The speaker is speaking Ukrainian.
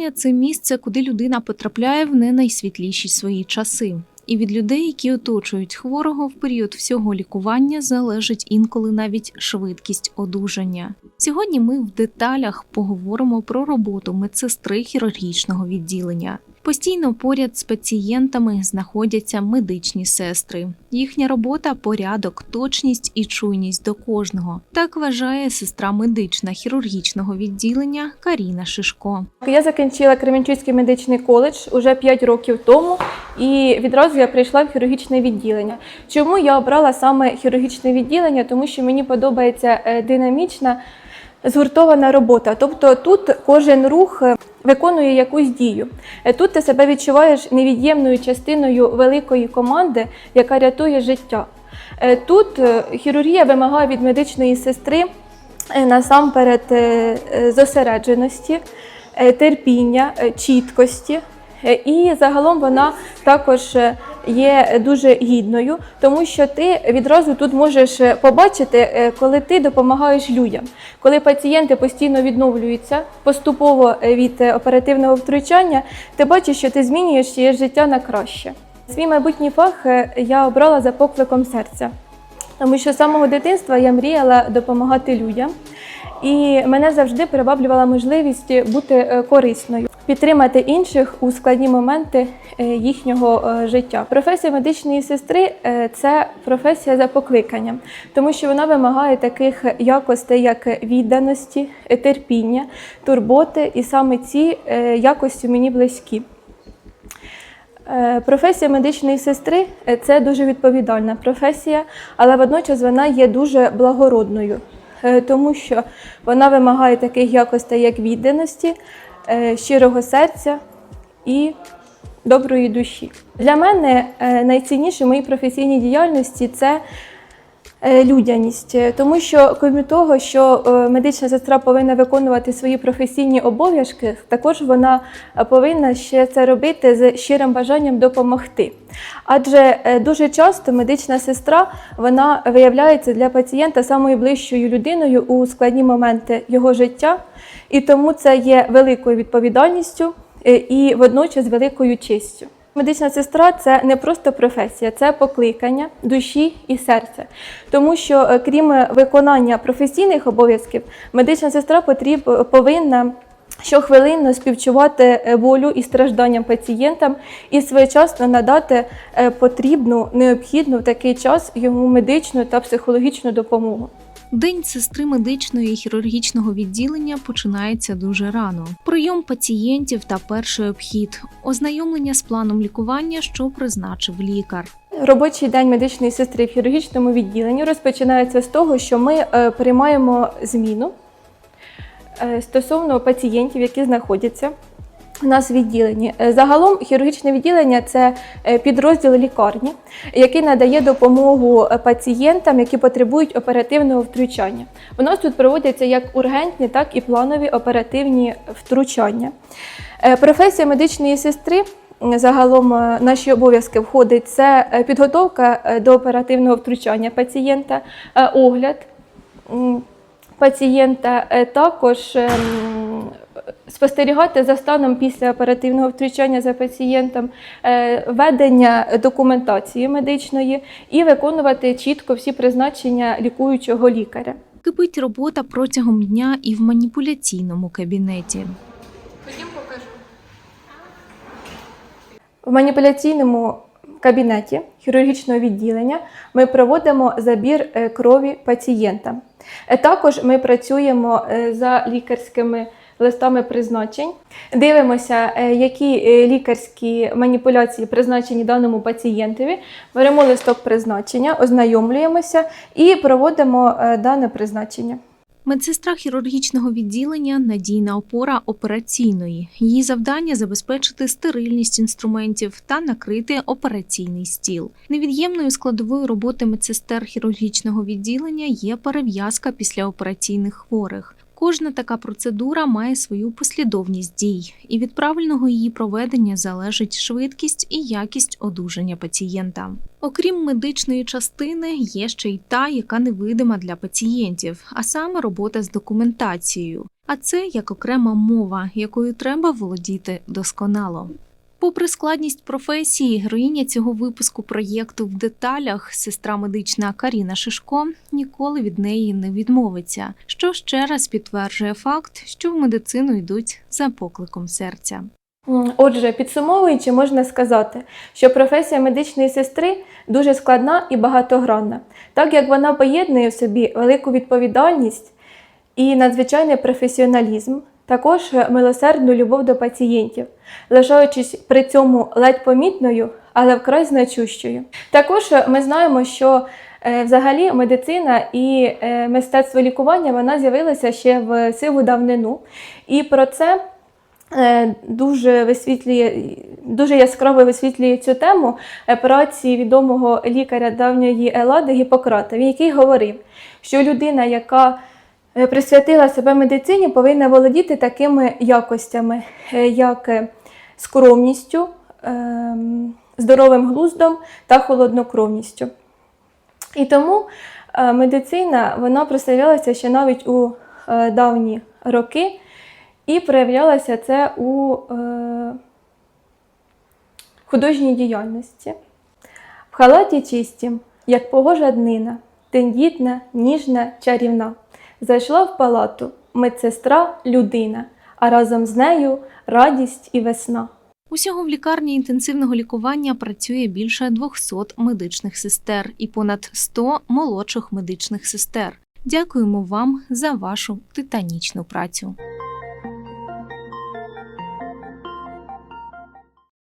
Лікарня це місце, куди людина потрапляє в не найсвітліші свої часи. І від людей, які оточують хворого в період всього лікування, залежить інколи навіть швидкість одужання. Сьогодні ми в деталях поговоримо про роботу медсестри хірургічного відділення. Постійно поряд з пацієнтами знаходяться медичні сестри. Їхня робота порядок, точність і чуйність до кожного. Так вважає сестра медична хірургічного відділення Каріна Шишко. Я закінчила Кременчуцький медичний коледж уже 5 років тому, і відразу я прийшла в хірургічне відділення. Чому я обрала саме хірургічне відділення? Тому що мені подобається е, динамічна згуртована робота. Тобто тут кожен рух е, виконує якусь дію. Е, Тут ти себе відчуваєш невід'ємною частиною великої команди, яка рятує життя. Е, Тут хірургія вимагає від медичної сестри насамперед зосередженості, терпіння, чіткості. І загалом вона також є дуже гідною, тому що ти відразу тут можеш е, побачити, е, коли ти допомагаєш людям, коли пацієнти постійно відновлюються поступово е, від оперативного втручання, ти бачиш, що ти змінюєш чиє життя на краще. Свій майбутній фах я обрала за покликом серця. Тому що з самого дитинства я мріяла допомагати людям, і мене завжди приваблювала можливість бути корисною, підтримати інших у складні моменти е, їхнього е, життя. Професія медичної сестри е, це професія за покликанням, тому що вона вимагає таких якостей, як відданості, терпіння, турботи, і саме ці якості мені близькі. Професія медичної сестри це дуже відповідальна професія, але водночас вона є дуже благородною, тому що вона вимагає таких якостей, як відданості, щирого серця і доброї душі. Для мене е, найцінніше в моїй професійній діяльності це е, людяність, Е, тому що крім того, що е, медична сестра повинна виконувати свої професійні обов'язки, також вона е, повинна ще це робити з щирим бажанням допомогти. Адже е, дуже часто медична сестра вона виявляється для пацієнта самою ближчою людиною у складні моменти його життя, і тому це є великою відповідальністю е, і водночас великою честю. Медична сестра це не просто професія, це покликання душі і серця. Тому що, е, крім виконання професійних обов'язків, медична сестра потріб, повинна щохвилинно співчувати е, болю і стражданням пацієнтам і своєчасно надати е, потрібну, необхідну в такий час йому медичну та психологічну допомогу. День сестри медичного і хірургічного відділення починається дуже рано. Прийом пацієнтів та перший обхід, ознайомлення з планом лікування, що призначив лікар. Робочий день медичної сестри в хірургічному відділенні розпочинається з того, що ми е, приймаємо зміну е, стосовно пацієнтів, які знаходяться у нас відділенні. Е, Загалом хірургічне відділення це е, підрозділ лікарні, який надає допомогу е, пацієнтам, які потребують оперативного втручання. У нас тут проводяться як ургентні, так і планові оперативні втручання. Професія медичної сестри. Загалом наші обов'язки входить це підготовка до оперативного втручання пацієнта, огляд пацієнта, також ем, спостерігати за станом після оперативного втручання за пацієнтом, е, ведення документації медичної і виконувати чітко всі призначення лікуючого лікаря. Кипить робота протягом дня і в маніпуляційному кабінеті. В маніпуляційному кабінеті хірургічного відділення ми проводимо забір е, крові пацієнта. Е, Також ми працюємо за лікарськими листами призначень, дивимося, е, які е, лікарські маніпуляції призначені даному пацієнтові, беремо листок призначення, ознайомлюємося і проводимо е, дане призначення. Медсестра хірургічного відділення надійна опора операційної. Її завдання забезпечити стерильність інструментів та накрити операційний стіл. Невід'ємною складовою роботи медсестер хірургічного відділення є перев'язка післяопераційних хворих. Кожна така процедура має свою послідовність дій, і від правильного її проведення залежить швидкість і якість одужання пацієнта. Окрім медичної частини, є ще й та, яка невидима для пацієнтів, а саме робота з документацією. А це як окрема мова, якою треба володіти досконало. Попри складність професії, героїня цього випуску проєкту в деталях, сестра медична Каріна Шишко ніколи від неї не відмовиться, що ще раз підтверджує факт, що в медицину йдуть за покликом серця. Отже, підсумовуючи, можна сказати, що професія медичної сестри дуже складна і багатогранна, так як вона поєднує в собі велику відповідальність і надзвичайний професіоналізм, також милосердну любов до пацієнтів, лишаючись при цьому ледь помітною, але вкрай значущою. Також ми знаємо, що е, взагалі медицина і е, мистецтво лікування вона з'явилася ще в сиву давнину, і про це е, дуже висвітлює, дуже яскраво висвітлює цю тему праці відомого лікаря давньої Елади Гіппократа, який говорив, що людина, яка присвятила себе медицині, повинна володіти такими якостями, е, як е, скромністю, ем, здоровим глуздом та холоднокровністю. І тому е, медицина вона прославлялася ще навіть у е, давні роки, і проявлялося це у е, художній діяльності. В халаті чистім, як погожа днина, тендітна, ніжна, чарівна. Зайшла в палату медсестра людина, а разом з нею радість і весна. Усього в лікарні інтенсивного лікування працює більше 200 медичних сестер і понад 100 молодших медичних сестер. Дякуємо вам за вашу титанічну працю.